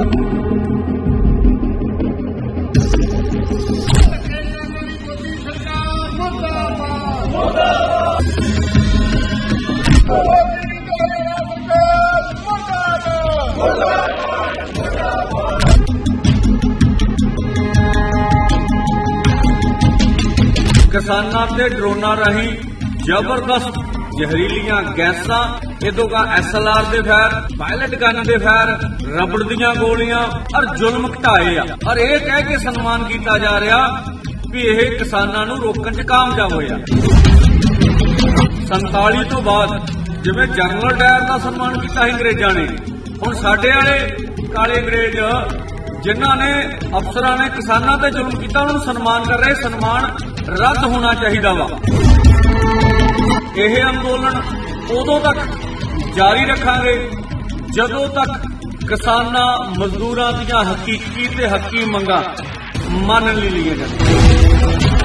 Thank you. ਕਿਸਾਨਾਂ ਤੇ ਡਰੋਨਾਂ ਰਾਹੀਂ ਜ਼ਬਰਦਸਤ ਜ਼ਹਿਰੀਲੀਆਂ ਗੈਸਾਂ ਇਦੋਂਗਾ ਐਸਐਲਆਰ ਦੇ ਫੈਰ, ਪਾਇਲਟ ਗਨ ਦੇ ਫੈਰ, ਰਬੜ ਦੀਆਂ ਗੋਲੀਆਂ ਔਰ ਜ਼ੁਲਮ ਘਟਾਏ ਆ। ਔਰ ਇਹ ਕਹਿ ਕੇ ਸਨਮਾਨ ਕੀਤਾ ਜਾ ਰਿਹਾ ਵੀ ਇਹ ਕਿਸਾਨਾਂ ਨੂੰ ਰੋਕਣ 'ਚ ਕਾਮਯਾਬ ਹੋਇਆ। 47 ਤੋਂ ਬਾਅਦ ਜਿਵੇਂ ਜਨਰਲ ਡਾਇਰ ਦਾ ਸਨਮਾਨ ਕੀਤਾ ਸੀ ਅੰਗਰੇਜ਼ਾਂ ਨੇ, ਹੁਣ ਸਾਡੇ ਵਾਲੇ ਕਾਲੇ ਅੰਗਰੇਜ਼ ਜਿਨ੍ਹਾਂ ਨੇ ਅਫਸਰਾਂ ਨੇ ਕਿਸਾਨਾਂ ਤੇ ਜ਼ੁਲਮ ਕੀਤਾ, ਉਹਨਾਂ ਨੂੰ ਸਨਮਾਨ ਕਰ ਰਹੇ, ਸਨਮਾਨ ਰੱਦ ਹੋਣਾ ਚਾਹੀਦਾ ਵਾ। ਇਹ ਅੰਦੋਲਨ ਉਦੋਂ ਤੱਕ ਜਾਰੀ ਰੱਖਾਂਗੇ, ਜਦੋਂ ਤੱਕ ਕਿਸਾਨਾਂ ਮਜ਼ਦੂਰਾਂ ਦੀਆਂ ਹਕੀਕੀ ਤੇ ਹੱਕੀ ਮੰਗਾਂ ਮੰਨ ਲਈ ਲਈਆਂ ਜਾਂਦੀਆਂ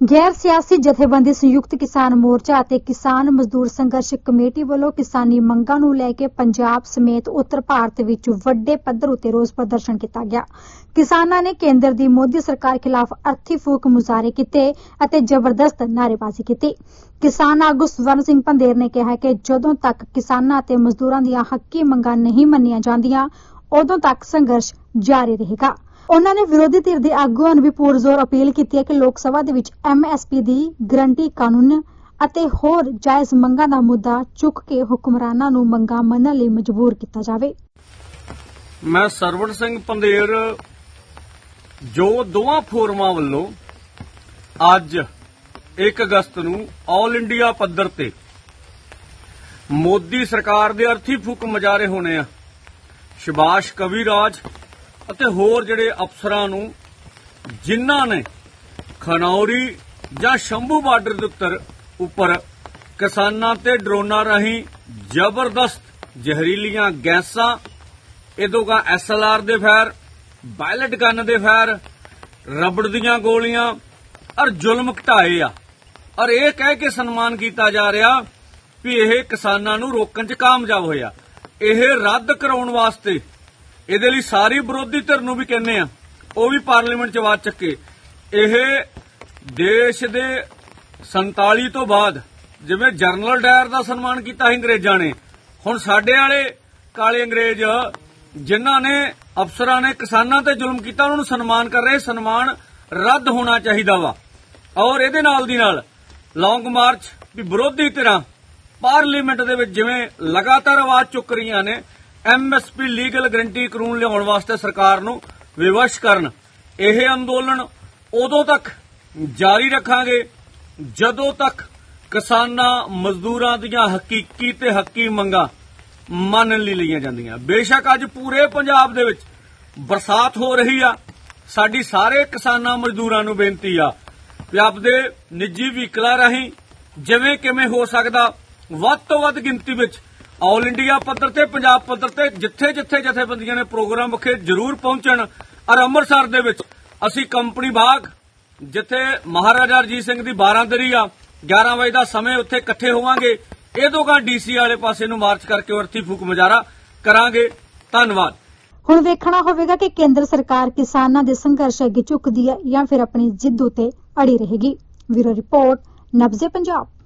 ਗੈਰ ਸਿਆਸੀ ਜਥੇਬੰਦੀ ਸੰਯੁਕਤ ਕਿਸਾਨ ਮੋਰਚਾ ਅਤੇ ਕਿਸਾਨ ਮਜ਼ਦੂਰ ਸੰਘਰਸ਼ ਕਮੇਟੀ ਵੱਲੋਂ ਕਿਸਾਨੀ ਮੰਗਾਂ ਨੂੰ ਲੈ ਕੇ ਪੰਜਾਬ ਸਮੇਤ ਉੱਤਰ ਭਾਰਤ ਵਿੱਚ ਵੱਡੇ ਪੱਧਰ ਉਤੇ ਰੋਸ ਪ੍ਰਦਰਸ਼ਨ ਕੀਤਾ ਗਿਆ। ਕਿਸਾਨਾਂ ਨੇ ਕੇਂਦਰ ਦੀ ਮੋਦੀ ਸਰਕਾਰ ਖਿਲਾਫ ਅਰਥੀ ਫੂਕ ਮੁਜ਼ਾਹਰੇ ਕੀਤੇ ਅਤੇ ਜ਼ਬਰਦਸਤ ਨਾਅਰੇਬਾਜ਼ੀ ਕੀਤੀ। ਕਿਸਾਨ ਆਗੂ ਸਵਰਨ ਸਿੰਘ ਪੰਦੇਰ ਨੇ ਕਿਹਾ ਕਿ ਜਦੋਂ ਤੱਕ ਕਿਸਾਨਾਂ ਅਤੇ ਮਜ਼ਦੂਰਾਂ ਦੀਆਂ ਹੱਕੀ ਮੰਗਾਂ ਨਹੀਂ ਮੰਨੀਆਂ ਜਾਂਦੀਆਂ, ਉਦੋਂ ਤੱਕ ਸੰਘਰਸ਼ ਜਾਰੀ ਰਹੇਗਾ। ਉਹਨਾਂ ਨੇ ਵਿਰੋਧੀ ਧਿਰ ਦੇ ਆਗੂਆਂ ਨੂੰ ਵੀ ਪੁਰਜ਼ੋਰ ਅਪੀਲ ਕੀਤੀ ਹੈ ਕਿ ਲੋਕ ਸਭਾ ਦੇ ਵਿੱਚ ਐਮਐਸਪੀ ਦੀ ਗਰੰਟੀ ਕਾਨੂੰਨ ਅਤੇ ਹੋਰ ਜਾਇਜ਼ ਮੰਗਾਂ ਦਾ ਮੁੱਦਾ ਚੁੱਕ ਕੇ ਹੁਕਮਰਾਨਾਂ ਨੂੰ ਮੰਗਾਂ ਮੰਨਣ ਲਈ ਮਜਬੂਰ ਕੀਤਾ ਜਾਵੇ। ਮੈਂ ਸਰਵਣ ਸਿੰਘ ਪੰਦੇਰ, ਜੋ ਦੋਵਾਂ ਫੋਰਮਾਂ ਵੱਲੋਂ ਅੱਜ 1 ਅਗਸਤ ਨੂੰ ਆਲ ਇੰਡੀਆ ਪੱਧਰ ਤੇ ਮੋਦੀ ਸਰਕਾਰ ਦੇ ਅਰਥੀ ਫੂਕ ਮਜਾਰੇ ਹੋਣੇ ਆ ਸ਼ਿਬਾਸ਼ ਕਵੀਰਾਜ ਅਤੇ ਹੋਰ ਜਿਹੜੇ ਅਫਸਰਾਂ ਨੂੰ ਜਿਨ੍ਹਾਂ ਨੇ ਖਨੌਰੀ ਜਾਂ ਸ਼ੰਭੂ ਬਾਰਡਰ ਦੇ ਉੱਤਰ ਉੱਪਰ ਕਿਸਾਨਾਂ ਤੇ ਡਰੋਨਾਂ ਰਾਹੀਂ ਜ਼ਬਰਦਸਤ ਜ਼ਹਿਰੀਲੀਆਂ ਗੈਸਾਂ ਇਦੋਂਗਾ ਐਸਐਲਆਰ ਦੇ ਫਾਇਰ ਪਾਇਲਟ ਗਨ ਦੇ ਫਾਇਰ ਰਬੜ ਦੀਆਂ ਗੋਲੀਆਂ, ਔਰ ਜ਼ੁਲਮ ਘਟਾਏ ਆ। ਔਰ ਇਹ ਕਹਿ ਕੇ ਸਨਮਾਨ ਕੀਤਾ ਜਾ ਰਿਹਾ ਵੀ ਇਹ ਕਿਸਾਨਾਂ ਨੂੰ ਰੋਕਣ 'ਚ ਕਾਮਯਾਬ ਹੋਇਆ। ਇਹ ਰੱਦ ਕਰਾਉਣ ਵਾਸਤੇ ਇਹਦੇ ਲਈ ਸਾਰੀ ਵਿਰੋਧੀ ਧਿਰ ਨੂੰ ਵੀ ਕਹਿੰਦੇ ਆ, ਉਹ ਵੀ ਪਾਰਲੀਮੈਂਟ 'ਚ ਆਵਾਜ਼ ਚੱਕੇ। ਇਹ ਦੇਸ਼ ਦੇ 47 ਤੋਂ ਬਾਅਦ ਜਿਵੇਂ ਜਰਨਲ ਡਾਇਰ ਦਾ ਸਨਮਾਨ ਕੀਤਾ ਸੀ ਅੰਗਰੇਜ਼ਾਂ ਨੇ, ਹੁਣ ਸਾਡੇ ਵਾਲੇ ਕਾਲੇ ਅੰਗਰੇਜ਼ ਜਿਨ੍ਹਾਂ ਨੇ ਅਫਸਰਾਂ ਨੇ ਕਿਸਾਨਾਂ ਤੇ ਜ਼ੁਲਮ ਕੀਤਾ, ਉਹਨਾਂ ਨੂੰ ਸਨਮਾਨ ਕਰ ਰਹੇ, ਸਨਮਾਨ ਰੱਦ ਹੋਣਾ ਚਾਹੀਦਾ ਵਾ। ਔਰ ਇਹਦੇ ਨਾਲ ਦੀ ਨਾਲ ਲੌਂਗ ਮਾਰਚ ਵੀ ਵਿਰੋਧੀ ਧਿਰਾਂ ਪਾਰਲੀਮੈਂਟ ਦੇ ਵਿੱਚ ਜਿਵੇਂ ਲਗਾਤਾਰ ਆਵਾਜ਼ ਚੁੱਕ ਰਹੀਆਂ ਨੇ ਐਮਐਸਪੀ ਲੀਗਲ ਗਰੰਟੀ ਕਾਨੂੰਨ ਲਿਆਉਣ ਵਾਸਤੇ ਸਰਕਾਰ ਨੂੰ ਵਿਵਸ਼ ਕਰਨ। ਇਹ ਅੰਦੋਲਨ ਉਦੋਂ ਤੱਕ ਜਾਰੀ ਰੱਖਾਂਗੇ ਜਦੋਂ ਤੱਕ ਕਿਸਾਨਾਂ ਮਜ਼ਦੂਰਾਂ ਦੀਆਂ ਹਕੀਕੀ ਤੇ ਹੱਕੀ ਮੰਗਾਂ ਮੰਨ ਲਈ ਲਈਆਂ ਜਾਂਦੀਆਂ। ਬੇਸ਼ੱਕ ਅੱਜ ਪੂਰੇ ਪੰਜਾਬ ਦੇ ਵਿੱਚ ਬਰਸਾਤ ਹੋ ਰਹੀ ਆ। ਸਾਡੀ ਸਾਰੇ ਕਿਸਾਨਾਂ ਮਜ਼ਦੂਰਾਂ ਨੂੰ ਬੇਨਤੀ ਆ ਵੀ ਆਪਦੇ ਨਿੱਜੀ ਵਹੀਕਲਾਂ ਰਾਹੀਂ ਜਿਵੇਂ ਕਿਵੇਂ ਹੋ ਸਕਦਾ, ਵੱਧ ਤੋਂ ਵੱਧ ਗਿਣਤੀ ਵਿੱਚ ਆਲ ਇੰਡੀਆ ਪੱਧਰ ਤੇ, ਪੰਜਾਬ ਪੱਧਰ ਤੇ ਜਿੱਥੇ ਜਿੱਥੇ ਜਥੇਬੰਦੀਆਂ ਨੇ ਪ੍ਰੋਗਰਾਮ ਵਿਖੇ ਜ਼ਰੂਰ ਪਹੁੰਚਣ, ਔਰ ਅੰਮ੍ਰਿਤਸਰ ਦੇ ਵਿੱਚ ਅਸੀਂ ਕੰਪਨੀ ਬਾਗ, ਜਿੱਥੇ ਮਹਾਰਾਜਾ ਰਜੀਤ ਸਿੰਘ ਦੀ 12 ਦਰੀ ਆ 11 ਵਜੇ ਦਾ ਸਮੇਂ ਉੱਥੇ ਇਕੱਠੇ ਹੋਵਾਂਗੇ। ਇਹ ਦੋਗਾ ਡੀਸੀ ਵਾਲੇ ਪਾਸੇ ਨੂੰ ਮਾਰਚ ਕਰਕੇ ਅਰਥੀ ਫੂਕ ਮੁਜ਼ਾਹਰਾ ਕਰਾਂਗੇ। ਧੰਨਵਾਦ। ਹੁਣ ਵੇਖਣਾ ਹੋਵੇਗਾ ਕਿ ਕੇਂਦਰ ਸਰਕਾਰ ਕਿਸਾਨਾਂ ਦੇ ਸੰਘਰਸ਼ ਅੱਗੇ ਝੁਕਦੀ ਹੈ ਜਾਂ ਫਿਰ ਆਪਣੀ ਜਿੱਦ ਉਤੇ ਅੜੀ ਰਹੇਗੀ। Bureau report Nabze Punjab.